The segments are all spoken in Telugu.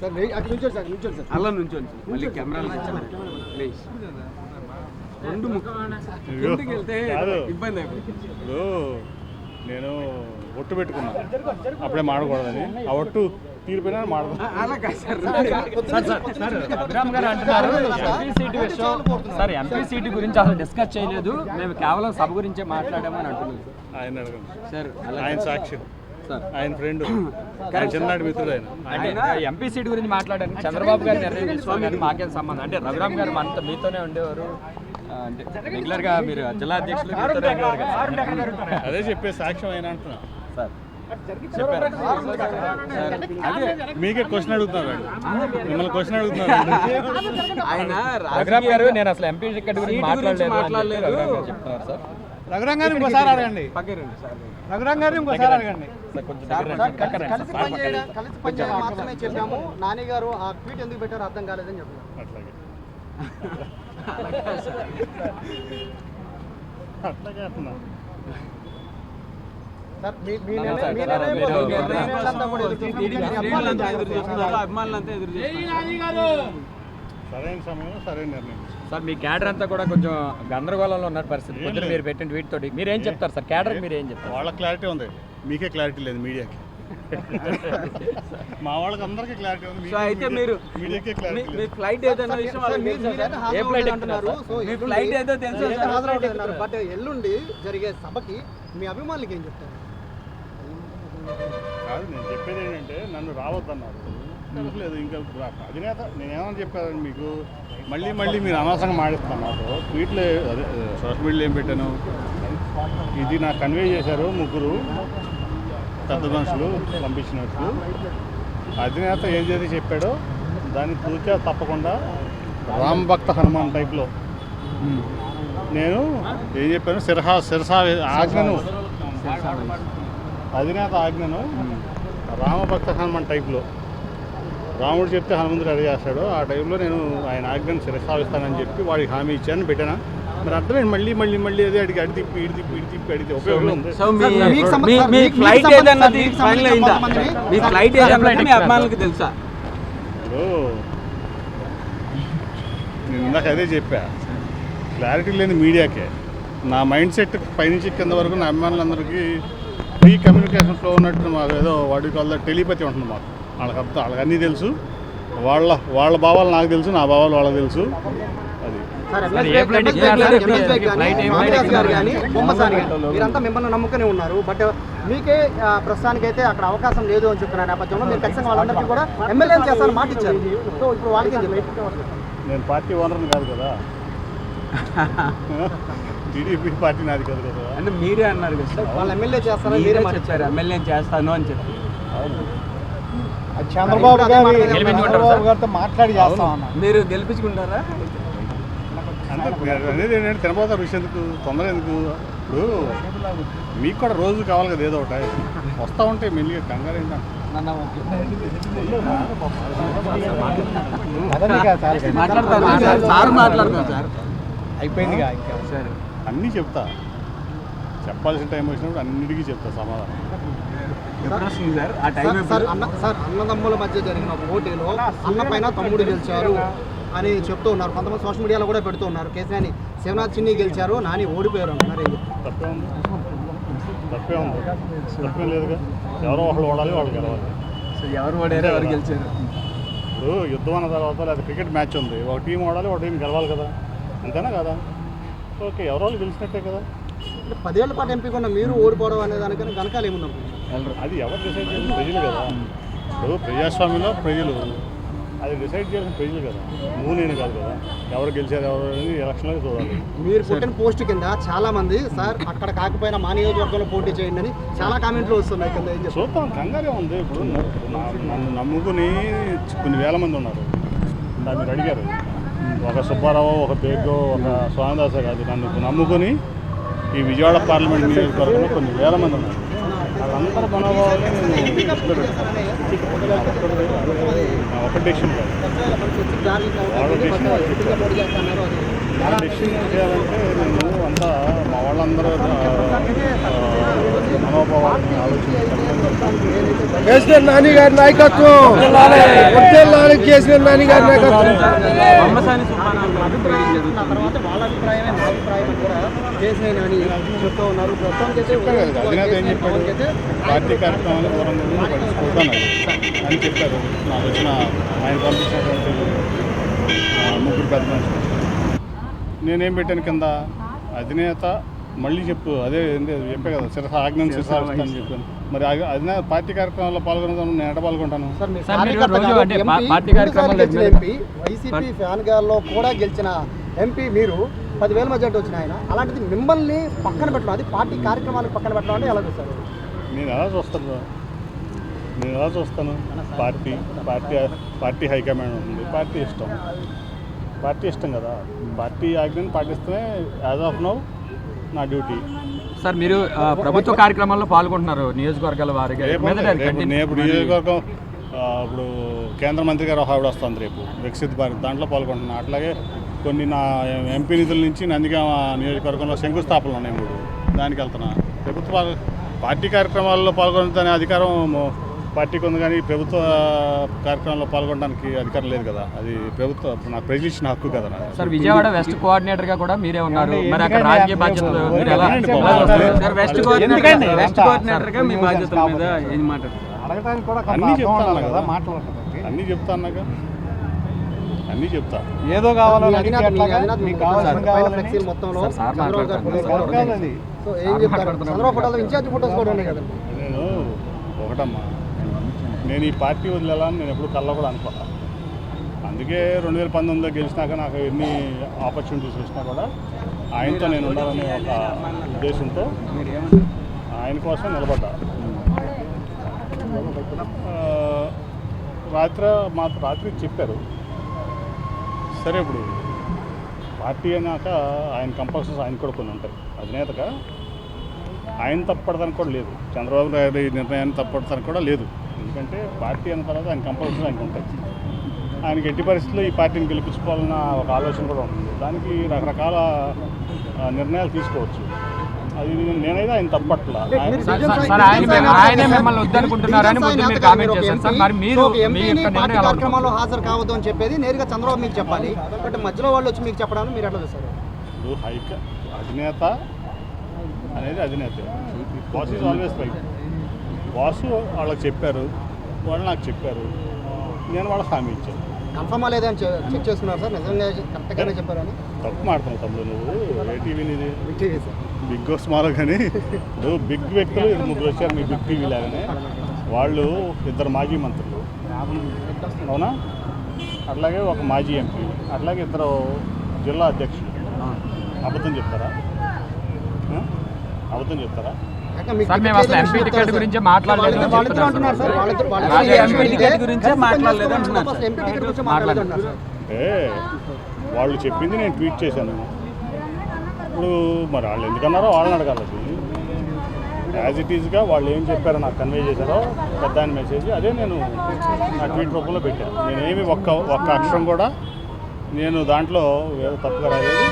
సార్ వెయిట్ అక్కడ నుంచోండి సార్ నుంచోండి సార్. అలా నుంచి మళ్ళీ కెమెరాలు ప్లీజ్ రెండు ముక్క కిందకి వెళ్తే. ఇబ్బంది ఇప్పుడు నేను ఒట్టు పెట్టుకున్నా. అప్పుడే మాడకూడదని. ఆ ఒట్టు తీరిపోయినా మాడదు. సార్. ఎంపీ సీటు విషయం సార్ ఎంపీ సీటు గురించి అసలు డిస్కస్ చేయలేదు. మేము కేవలం సభ గురించే మాట్లాడామని అంటున్నారు. ఆయన అడగండి. సార్ ఆయన సాక్షి. ఆయన ఫ్రెండ్. చిన్ననాటి మిత్రుడు ఆయన. అంటే ఎంపీ సీటు గురించి మాట్లాడాను చంద్రబాబు గారు నిర్ణయం తీసుకోవాలి. మాకేం సంబంధం? అంటే రఘురామ్ గారు మనతో మీతోనే ఉండేవారు. అంటే రెగ్యులర్గా మీరు జిల్లా అధ్యక్షులు. అదే చెప్పే సాక్ష్యం ఆయన అంటున్నా. సార్ సార్ మీకే క్వశ్చన్ అడుగుతున్నారు. మిమ్మల్ని క్వశ్చన్ అడుగుతున్నారు ఆయన. రఘురామ్ గారు నేను అసలు ఎంపీ టికెట్ గురించి సీటు గురించి మాట్లాడలేదు. రఘురామ్ గారు సార్. ఇంకోసారి అడగండి. పక్కన రండి ఇంకోసారి అడగండి. కలిసి. పనిచేయడం కలిసి పనిచేయడం మాత్రమే చెప్పాము. నాని గారు ఆ ట్వీట్ ఎందుకు పెట్టారో అర్థం కాలేదని శ్రేణులంతా అభిమానులంతా ఎదురు చూస్తున్నారు. సరైన సమయంలో సరైన నిర్ణయం సార్ మీ క్యాడర్ అంతా కూడా కొంచెం గందరగోళంలో ఉన్న పరిస్థితి. పొద్దున మీరు పెట్టిన ట్వీట్ తోటి మీరు ఏం చెప్తారు సార్? క్యాడర్ మీరు ఏం చెప్తారు? వాళ్ళ క్లారిటీ ఉంది. మీకే క్లారిటీ లేదు మీడియాకి. మా వాళ్ళకి అందరికీ క్లారిటీ ఉంది. సో అయితే మీరు మీడియాకే మీ- క్లారిటీ మీ ఫ్లైట్ ఏదో అన్న విషయం వాళ్ళకి మీరు- తెలుసా సార్? ఏ ఫ్లైట్ అంటున్నారు. సో మీ ఎల్లుండి- ఫ్లైట్ ఏదో తెలుసా మీరైతే సార్? హాజరు అవ్వలేదు అన్నారు. బట్ ఎల్లుండి జరిగే సభకి మీ అభిమానులకి ఏం చెప్తారు? కాదు నేను చెప్పేది ఏంటంటే నన్ను రావద్దన్నారు. లేదు? ఇంకా అధినేత నేనేమని చెప్పాను మీకు? మళ్ళీ మళ్ళీ మీరు అనవసరంగా మాడిస్తాను నాకు ట్వీట్లు అదే సోషల్ మీడియాలో ఏం పెట్టాను? ఇది నాకు కన్వే చేశారు ముగ్గురు. పెద్ద మనుషులు పంపించినట్లు. అధినేత ఏం చేసి చెప్పాడో దాన్ని తూచా తప్పకుండా రామ్ భక్త హనుమాన్ టైప్లో. నేను ఏం చెప్పాను? శిరహా శిరసా ఆజ్ఞను. అధినేత ఆజ్ఞను రామభక్త హనుమాన్ టైప్లో. రాముడు చెప్తే హనుమంతుడు అడిగి చేస్తాడు ఆ టైంలో నేను ఆయన ఆజ్ఞను శిరసావిస్తానని చెప్పి వాడికి హామీ ఇచ్చాను పెట్టాను? మరి అర్థమైంది మళ్ళీ మళ్ళీ మళ్ళీ అదే అడిగి అడి తిప్పి ఇడి తిప్పి ఇడి తిప్పి అడిగితే ఉపయోగం ఉంది. మీ ఫ్లైట్ ఏదన్నది ఫైనల్ అయిందా? మీ ఫ్లైట్ ఏదన్నది మీ అభిమానులకు తెలుసా? ఇప్పుడు నేను ఇందాక అదే చెప్పా. క్లారిటీ లేని మీడియాకే. నా మైండ్ సెట్ పైనుంచి కింద వరకు నా అభిమానులందరికీ ఫ్రీ కమ్యూనికేషన్ ఫ్లో ఉన్నట్టు మాకు ఏదో వాడి కాల్ టెలిపతి ఉంటుంది మాకు. వాళ్ళకి అర్థం వాళ్ళకి అన్నీ తెలుసు. వాళ్ళ వాళ్ళ భావాలు నాకు తెలుసు నా భావాలు వాళ్ళకి తెలుసు. అది. మీరంతా మిమ్మల్ని నమ్ముకునే ఉన్నారు. బట్ మీకే ప్రస్తుతానికైతే అక్కడ అవకాశం లేదు అని చెప్తున్న నేపథ్యంలో మీరు ఖచ్చితంగా వాళ్ళందరికీ కూడా ఎమ్మెల్యే చేస్తారని మాట ఇచ్చారు. సో ఇప్పుడు వాళ్ళకి నేను పార్టీ ఓనర్ని కాదు కదా. టీడీపీ పార్టీ నాది కాదు కదా. అంటే మీరే అన్నారు కదా సార్. వాళ్ళు ఎమ్మెల్యే చేస్తారని మీరే చెప్పారు. ఎమ్మెల్యే చేస్తాను అని చెప్పి. చంద్రబాబు గారు గెలిపించుకుంటారా సార్? మాట్లాడి చేస్తాం మీరు గెలిపించుకుంటారా? అనేది ఏంటంటే తినబోతా రుచి ఎందుకు? తొందర ఎందుకు? ఇప్పుడు మీకు కూడా రోజు కావాలి కదా ఏదో ఒకటి. వస్తూ ఉంటే మెల్లిగా కంగారు ఏంటంటే మాట్లాడతాను సార్. సార్ మాట్లాడతాను సార్. అయిపోయింది సరే. అన్నీ చెప్తా. చెప్పాల్సిన టైం వచ్చినప్పుడు అన్నిటికీ చెప్తా సమాధానం. సార్? అన్న సార్ అన్నదమ్ముల మధ్య జరిగిన పోటీలో అన్న పైన తమ్ముడు గెలిచారు అని చెప్తూ ఉన్నారు. కొంతమంది సోషల్ మీడియాలో కూడా పెడుతూ ఉన్నారు. కేసీఆర్ని శివనాథ్ చిన్ని గెలిచారు నాని ఓడిపోయారు అంటున్నారు? తప్పే ఉంది తప్పే ఉంది. తప్పేం లేదుగా. ఎవరో ఒకళ్ళు ఓడాలి వాళ్ళు గెలవాలి. సో ఎవరు ఓడారు ఎవరు గెలిచారు? ఇప్పుడు యుద్ధం అన్న తర్వాత లేదా క్రికెట్ మ్యాచ్ ఉంది. ఒక టీం ఓడాలి ఒక టీం గెలవాలి కదా. అంతేనా కదా? ఓకే ఎవరో గెలిచినట్టే కదా. పదేళ్ళ పాటు ఎంపీ ఉన్న మీరు ఓడిపోవడం అనే దానికన్నా వెనకాల ఏముందాం అది ఎవరు డిసైడ్ చేసిన ప్రజలు కదా. ఇప్పుడు ప్రజాస్వామ్యంలో ప్రజలు అది డిసైడ్ చేసిన ప్రజలు కదా. నువ్వు నేను కాదు కదా. ఎవరు గెలిచారు ఎవరు అనేది ఎలక్షన్లో చూడాలి. మీరు పుట్టిన పోస్ట్ కింద చాలా మంది సార్ అక్కడ కాకపోయినా మా నియోజకవర్గంలో పోటీ చేయండి అని చాలా కామెంట్లు వస్తున్నాయి కింద ఏం చూద్దాం కంగారే ఉంది. ఇప్పుడు నన్ను నమ్ముకుని కొన్ని వేల మంది ఉన్నారు. మీరు అడిగారు. ఒక సుబ్బారావు ఒక బేగో ఒక స్వామిదాస కాదు. నన్ను నమ్ముకుని ఈ విజయవాడ పార్లమెంట్ నియోజకవర్గంలో కొన్ని వేల మంది ఉన్నారు. వాళ్ళందరి మనోభావాలు నేను దృష్టిలో డెసిషన్ కాదు వాళ్ళ డెసిషన్ డెసిషన్ చేయాలంటే నేను అంతా మా వాళ్ళందరూ మనోభావాన్ని కేసీఆర్ నాని గారి నాయకత్వం. వర్ధిల్లాలి కేసీఆర్ నాని గారి నాయకత్వం. తర్వాత అధినేత ఏం చెప్పాడు? పార్టీ కార్యక్రమాలు దూరంగా ఉండి పట్టించుకుంటాను అని చెప్పారు. నాకు వచ్చిన ఆయన పంపించినటువంటి ఆ, ముగ్గురు పెద్ద మనుషులు. నేనేం పెట్టాను కింద? అధినేత మళ్ళీ చెప్పు అదే ఏంటి అది చెప్పే కదా శిరస ఆజ్ఞను శిరసాఅని చెప్పాను మరి ఆ- అధినేత పార్టీ కార్యక్రమాల్లో పాల్గొనడం నేను ఎట పాల్గొంటాను? వైసీపీ ఫ్యాన్ గాల్లో కూడా గెలిచిన ఎంపీ మీరు పదివేల మెజార్టీ వచ్చిన ఆయన. అలాంటిది మిమ్మల్ని పక్కన పెట్టడం అది పార్టీ కార్యక్రమాలకు పక్కన పెట్టడం అంటే ఎలా చూస్తారు? నేను ఎలా చూస్తాను నేను ఎలా చూస్తాను? Party party party high command ఉంటుంది పార్టీ ఇష్టం. పార్టీ ఇష్టం కదా. పార్టీ ఆజ్ఞని పాటిస్తేనే యాజ్ ఆఫ్ నౌ నా డ్యూటీ. సార్ మీరు ప్రభుత్వ కార్యక్రమాల్లో పాల్గొంటున్నారు నియోజకవర్గాల వారిగా. రేపు నియోజకవర్గం ఇప్పుడు కేంద్ర మంత్రి గారు ఒక ఆవిడ వస్తుంది రేపు. వికసిత్ భారత్ దాంట్లో పాల్గొంటున్నా. అట్లాగే కొన్ని నా ఎంపీ నిధుల నుంచి నందిగామ నియోజకవర్గంలో శంకుస్థాపనలు ఉన్నాయి మూడు. దానికి వెళ్తున్నా. ప్రభుత్వ పార్టీ కార్యక్రమాల్లో పాల్గొనే అధికారం పార్టీకి ఉంది కానీ ప్రభుత్వ కార్యక్రమాల్లో పాల్గొనడానికి అధికారం లేదు కదా. అది ప్రభుత్వ నాకు ప్రజలు ఇచ్చిన హక్కు కదా. సార్ విజయవాడ వెస్ట్ కోఆర్డినేటర్గా కూడా మీరే ఉన్నారు. మరి అక్కడ రాజకీయ బాధ్యతలు మీరు ఎలా వెస్ట్ కోఆర్డినేటర్ ఎందుకండి? వెస్ట్ కోఆర్డినేటర్గా మీ బాధ్యతల మీద ఏం అడగడానికి కూడా అన్నీ చెప్తాను కదా అన్నీ చెప్తా అన్నాక అన్నీ చెప్తా. ఏదో? అధినేత మీకు కావాల్సిన మొత్తంలో. సో ఏం చెప్తారు? ఇన్ఛార్జ్ ఫోటోస్ కూడా ఉన్నాయి కదా. నేను ఒకటమ్మా. నేను ఈ పార్టీ వదిలేయాలని నేను ఎప్పుడు కళ్ళ కూడా అనుకోవాలి అందుకే రెండు వేల పంతొమ్మిదిలో గెలిచినాక నాకు ఎన్ని ఆపర్చునిటీస్ వచ్చినా కూడా ఆయనతో నేను ఉండాలనే ఒక ఉద్దేశంతో ఆయన కోసం నిలబడ్డా. రాత్రి మా రాత్రి చెప్పారు. సరే ఇప్పుడు పార్టీ అన్నాక ఆయన కంపల్సరీ ఆయన కూడా కొన్ని ఉంటాయి. అధినేతగా ఆయన తప్పడదని కూడా లేదు. చంద్రబాబు గారి నిర్ణయాన్ని తప్పడతానికి కూడా లేదు. ఎందుకంటే పార్టీ అన్న తర్వాత ఆయన కంపల్సరీ ఆయనకు ఉంటాయి. ఆయనకి ఎట్టి పరిస్థితుల్లో ఈ పార్టీని గెలిపించుకోవాలన్న ఒక ఆలోచన కూడా ఉంటుంది దానికి రకరకాల నిర్ణయాలు తీసుకోవచ్చు. అది నేనైతే ఆయన తప్పట్ల. ఆయన- సార్, సార్, సార్, ఆయన మిమ్మ- ఆయనే మిమ్మల్ని వద్దనుకుంటున్నారని ముందు మీరు కామెంట్ చేశారు. సార్ మరి మీరు మీ ఎంపీని యొక్క పార్టీ నిర్ణయం ఎలా ఉంటుంది? కార్యక్రమాల్లో హాజరు కావద్దు అని చెప్పేది నేరుగా చంద్రబాబు మీకు చెప్పాలి. బట్ మధ్యలో వాళ్ళు వచ్చి మీకు చెప్పడానికి మీరు ఎట్లా చూస్తారు? హైక అధినేత అనేది అధినేత. Boss is always right boss వాళ్ళకి చెప్పారు వాళ్ళు నాకు చెప్పారు. నేను వాళ్ళకి హామీ ఇచ్చాను. కన్ఫర్మా లేదని చెక్ చేసుకున్నారు సార్? నిజంగా కరెక్ట్గానే చెప్పారని తప్పు మాడుతున్నావు తమ్ముడు నువ్వు. ఏ టీవీని ఇది బిగ్ స్మాల్ కానీ ఇప్పుడు బిగ్ వ్యక్తులు ఇద్దరు ముగ్గురు వచ్చారు మీ బిగ్ టీవీ లాగానే. వాళ్ళు ఇద్దరు మాజీ మంత్రులు. అవునా? అట్లాగే ఒక మాజీ ఎంపీ అట్లాగే ఇద్దరు జిల్లా అధ్యక్షులు. అబద్ధం చెప్తారా? అబద్ధం చెప్తారా? అంటే మీకు సార్, మేము అసలు ఎంపీ టికెట్ గురించే మాట్లాడలేదు ఎంపీ టికెట్ గురించే మాట్లాడలేదు పనిచేస్తున్నారు అంటున్నారు తప్ప సార్. ఎంపీ టికెట్ గురించి మాట్లాడలేదు అంటున్నారు సార్. ఏ వాళ్ళు చెప్పింది నేను ట్వీట్ చేశాను. ఇప్పుడు మరి వాళ్ళు ఎందుకన్నారో వాళ్ళని అడగాలి అది. యాజ్ ఇట్ ఈజ్గా వాళ్ళు ఏం చెప్పారో నాకు కన్వే చేశారో పెద్ద ఆయన మెసేజ్ అదే నేను నా ట్వీట్ రూపంలో పెట్టాను. నేనేమి ఒక్క ఒక్క అక్షరం కూడా నేను దాంట్లో తప్పుగా రాలేదు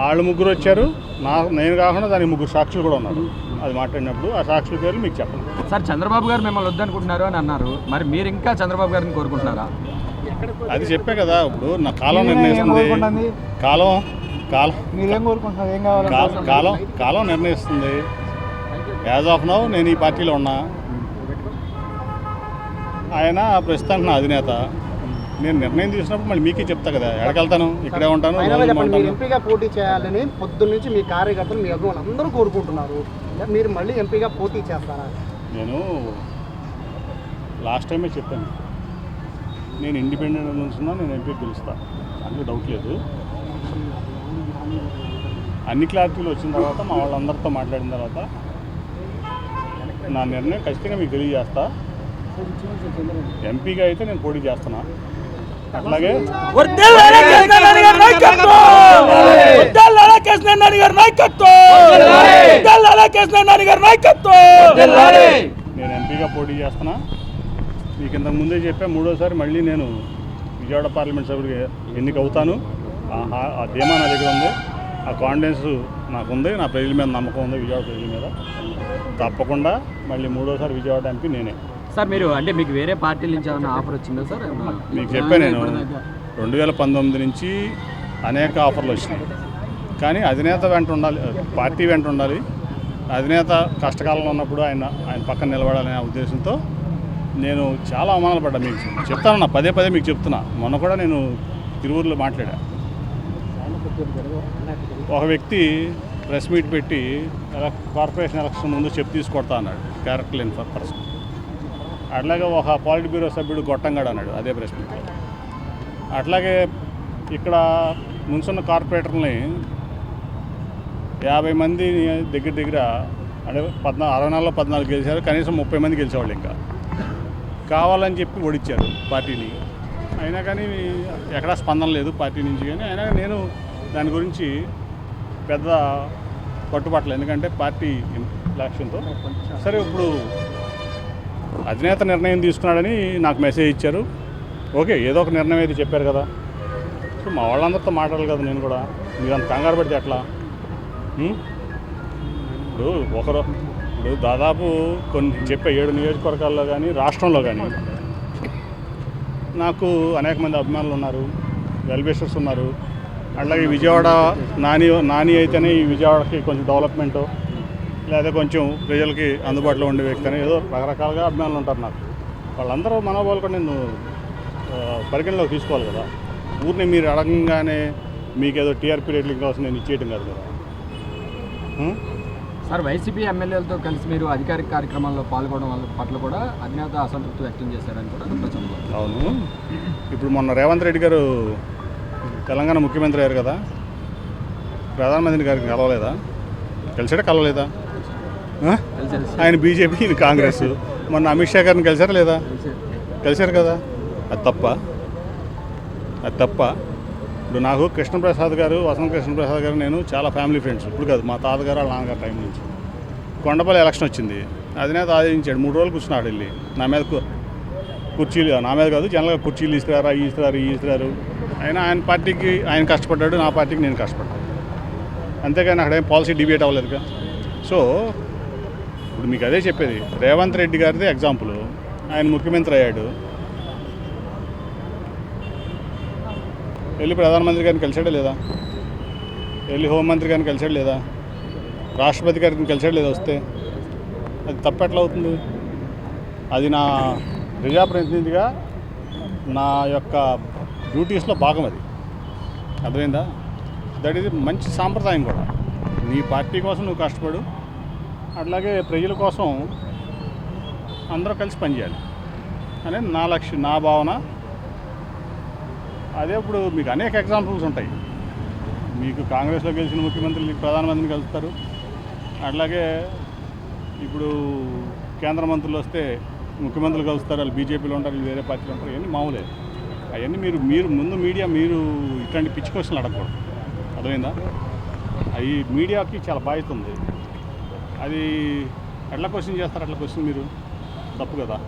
వాళ్ళు ముగ్గురు వచ్చారు. నా నేను కాకుండా దానికి ముగ్గురు సాక్షులు కూడా ఉన్నారు. అది మాట్లాడినప్పుడు ఆ సాక్షుల పేర్లు మీకు చెప్పండి. సార్ చంద్రబాబు గారు మిమ్మల్ని వద్దనుకుంటున్నారు అని అన్నారు. మరి మీరు ఇంకా చంద్రబాబు గారిని కోరుకుంటున్నారా? అది చెప్పే కదా ఇప్పుడు నా కాలం నిర్ణయిస్తుంది? కాలం కాలం మీరేం కోరుకుంటున్నారు? ఏం కావాలి? కాలం కాలం నిర్ణయిస్తుంది. యాజ్ ఆఫ్ నౌ నేను ఈ పార్టీలో ఉన్నా. ఆయన ప్రస్తుతానికి నా అధినేత. నేను నిర్ణయం తీసుకున్నప్పుడు మళ్ళీ మీకే చెప్తా కదా ఎక్కడికెళ్తాను ఇక్కడే ఉంటాను మీరు ఎంపీగా పోటీ చేయాలని పొద్దున్న నుంచి మీ కార్యకర్తలు మీ అభిమానులు అందరూ కోరుకుంటున్నారు. మీరు మళ్ళీ ఎంపీగా పోటీ చేస్తారా? నేను లాస్ట్ టైమే చెప్పాను. నేను ఇండిపెండెంట్ నుంచున్నా నేను ఎంపీ గెలుస్తా. అందులో డౌట్ లేదు. అన్ని క్లారిటీలు వచ్చిన తర్వాత మా వాళ్ళందరితో మాట్లాడిన తర్వాత నా నిర్ణయం ఖచ్చితంగా మీకు తెలియజేస్తా. ఎంపీగా అయితే నేను పోటీ చేస్తున్నా. అట్లాగే? నేను ఎంపీగా పోటీ చేస్తున్నా. మీకు ఇంతకు ముందే చెప్పా మూడోసారి మళ్ళీ నేను విజయవాడ పార్లమెంట్ సభ్యుడిగా ఎన్నిక అవుతాను ఆ ధీమా నా దగ్గర ఉంది. ఆ కాన్ఫిడెన్స్ నాకు ఉంది నా ప్రజల మీద నమ్మకం ఉంది విజయవాడ ప్రజల మీద. తప్పకుండా మళ్ళీ మూడోసారి విజయవాడ ఎంపీ నేనే. సార్ మీరు అంటే మీకు వేరే పార్టీల నుంచి ఏమైనా ఆఫర్ వచ్చిందా సార్? మీకు చెప్పాను నేను. రెండు వేల పంతొమ్మిది నుంచి అనేక ఆఫర్లు వచ్చినాయి. కానీ అధినేత వెంట ఉండాలి పార్టీ వెంట ఉండాలి. అధినేత కష్టకాలంలో ఉన్నప్పుడు ఆయన ఆయన పక్కన నిలబడాలనే ఉద్దేశంతో నేను చాలా అవమానాలు పడ్డా మీకు. చెప్తాను నా పదే పదే మీకు చెప్తున్నా. మొన్న కూడా నేను తిరువురులో మాట్లాడా. ఒక వ్యక్తి ప్రెస్ మీట్ పెట్టి కార్పొరేషన్ ఎలక్షన్ ముందు చెప్పు తీసుకొడతా అన్నాడు. క్యారెక్టర్ లేని పర్సన్. అట్లాగే ఒక పాలిట్ బ్యూరో సభ్యుడు గొట్టంగాడు అన్నాడు అదే ప్రశ్న. అట్లాగే ఇక్కడ నుంచున్న కార్పొరేటర్ని యాభై మంది దగ్గర దగ్గర అంటే పద్నాలుగు అరవై నాలుగులో పద్నాలుగు గెలిచారు కనీసం ముప్పై మంది గెలిచేవాళ్ళు ఇంకా. కావాలని చెప్పి ఓడిచ్చారు పార్టీని. అయినా కానీ ఎక్కడా స్పందన లేదు పార్టీ నుంచి కానీ. అయినా కానీ నేను దాని గురించి పెద్ద పట్టుబట్టలేదు. ఎందుకంటే పార్టీ లక్ష్యంతో సరే ఇప్పుడు అధినేత నిర్ణయం తీసుకున్నాడని నాకు మెసేజ్ ఇచ్చారు. ఓకే ఏదో ఒక నిర్ణయం అయితే చెప్పారు కదా. సో మా వాళ్ళందరితో మాట్లాడాలి కదా నేను కూడా. మీరు అంత కంగారు పడితే ఎట్లా? ఇప్పుడు ఒకరు ఇప్పుడు దాదాపు కొన్ని చెప్పే ఏడు నియోజకవర్గాల్లో కానీ రాష్ట్రంలో కానీ నాకు అనేక మంది అభిమానులు ఉన్నారు వెల్బేషర్స్ ఉన్నారు. అట్లాగే విజయవాడ నాని నాని అయితేనే ఈ విజయవాడకి కొంచెం డెవలప్మెంటు లేదా కొంచెం ప్రజలకి అందుబాటులో ఉండే వ్యక్తి అని ఏదో రకరకాలుగా అభిమానులు ఉంటారు నాకు. వాళ్ళందరూ మనోభావాలు కూడా నేను పరిగణలోకి తీసుకోవాలి కదా. ఊరిని మీరు అడగంగానే మీకు ఏదో టీఆర్పీ రేట్లు కావాల్సిన నేను ఇచ్చేయటం కాదు కదా? సార్ వైసీపీ ఎమ్మెల్యేలతో కలిసి మీరు అధికారిక కార్యక్రమాల్లో పాల్గొనడం వల్ల పట్ల కూడా అధినేత అసంతృప్తి వ్యక్తం చేశారని కూడా ప్రచారం జరుగుతుంది. అవును. ఇప్పుడు మొన్న రేవంత్ రెడ్డి గారు తెలంగాణ ముఖ్యమంత్రి అయ్యారు కదా. ప్రధానమంత్రి గారికి కలవలేదా? కలిసాడా? కలవలేదా? ఆయన బీజేపీ ఈయన కాంగ్రెస్. మొన్న అమిత్ షా గారిని కలిశారా లేదా? కలిశారు కదా. అది తప్ప. అది తప్ప. ఇప్పుడు నాకు కృష్ణప్రసాద్ గారు వసంత కృష్ణప్రసాద్ గారు నేను చాలా ఫ్యామిలీ ఫ్రెండ్స్. ఇప్పుడు కాదు మా తాతగారు వాళ్ళ నాన్నగారు టైం నుంచి. కొండపల్లి ఎలక్షన్ వచ్చింది. అధినేత ఆదరించాడు మూడు రోజులు కూర్చున్నాడు వెళ్ళి. నా మీద కుర్చీలు నా మీద కాదు జనరల్గా కుర్చీలు ఇస్తున్నారు ఈ ఇస్తున్నారు ఈ ఇస్తున్నారు అయినా ఆయన పార్టీకి ఆయన కష్టపడ్డాడు నా పార్టీకి నేను కష్టపడ్డాను. అంతేగాని అక్కడ ఏం పాలసీ డిబేట్ అవ్వలేదుగా. సో ఇప్పుడు మీకు అదే చెప్పేది. రేవంత్ రెడ్డి గారిది ఎగ్జాంపుల్ ఆయన ముఖ్యమంత్రి అయ్యాడు. వెళ్ళి ప్రధానమంత్రి గారిని కలిసాడా లేదా? వెళ్ళి హోంమంత్రి గారిని కలిసాడు లేదా? రాష్ట్రపతి గారిని కలిసాడు లేదా వస్తే? అది తప్పెట్లా అవుతుంది? అది నా ప్రజాప్రతినిధిగా నా యొక్క డ్యూటీస్లో భాగం అది. అర్థమైందా? దట్ ఈజ్ మంచి సాంప్రదాయం కూడా. నీ పార్టీ కోసం నువ్వు కష్టపడు. అట్లాగే ప్రజల కోసం అందరూ కలిసి పనిచేయాలి. అనేది నా లక్ష్యం నా భావన. అదే ఇప్పుడు మీకు అనేక ఎగ్జాంపుల్స్ ఉంటాయి. మీకు కాంగ్రెస్లో గెలిచిన ముఖ్యమంత్రులు ప్రధానమంత్రిని కలుస్తారు. అట్లాగే ఇప్పుడు కేంద్ర మంత్రులు వస్తే ముఖ్యమంత్రులు కలుస్తారు వాళ్ళు బీజేపీలో ఉంటారు వీళ్ళు వేరే పార్టీలో ఉంటారు ఇవన్నీ మామూలే. అవన్నీ మీరు మీరు ముందు మీడియా మీరు ఇట్లాంటి పిచ్చి క్వశ్చన్లు అడగకూడదు. అర్థమైందా? అవి మీడియాకి చాలా బాధ్యత ఉంది. అది ఎట్లా క్వశ్చన్ చేస్తారు అట్లా క్వశ్చన్ మీరు తప్పు కదా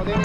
ఉదయం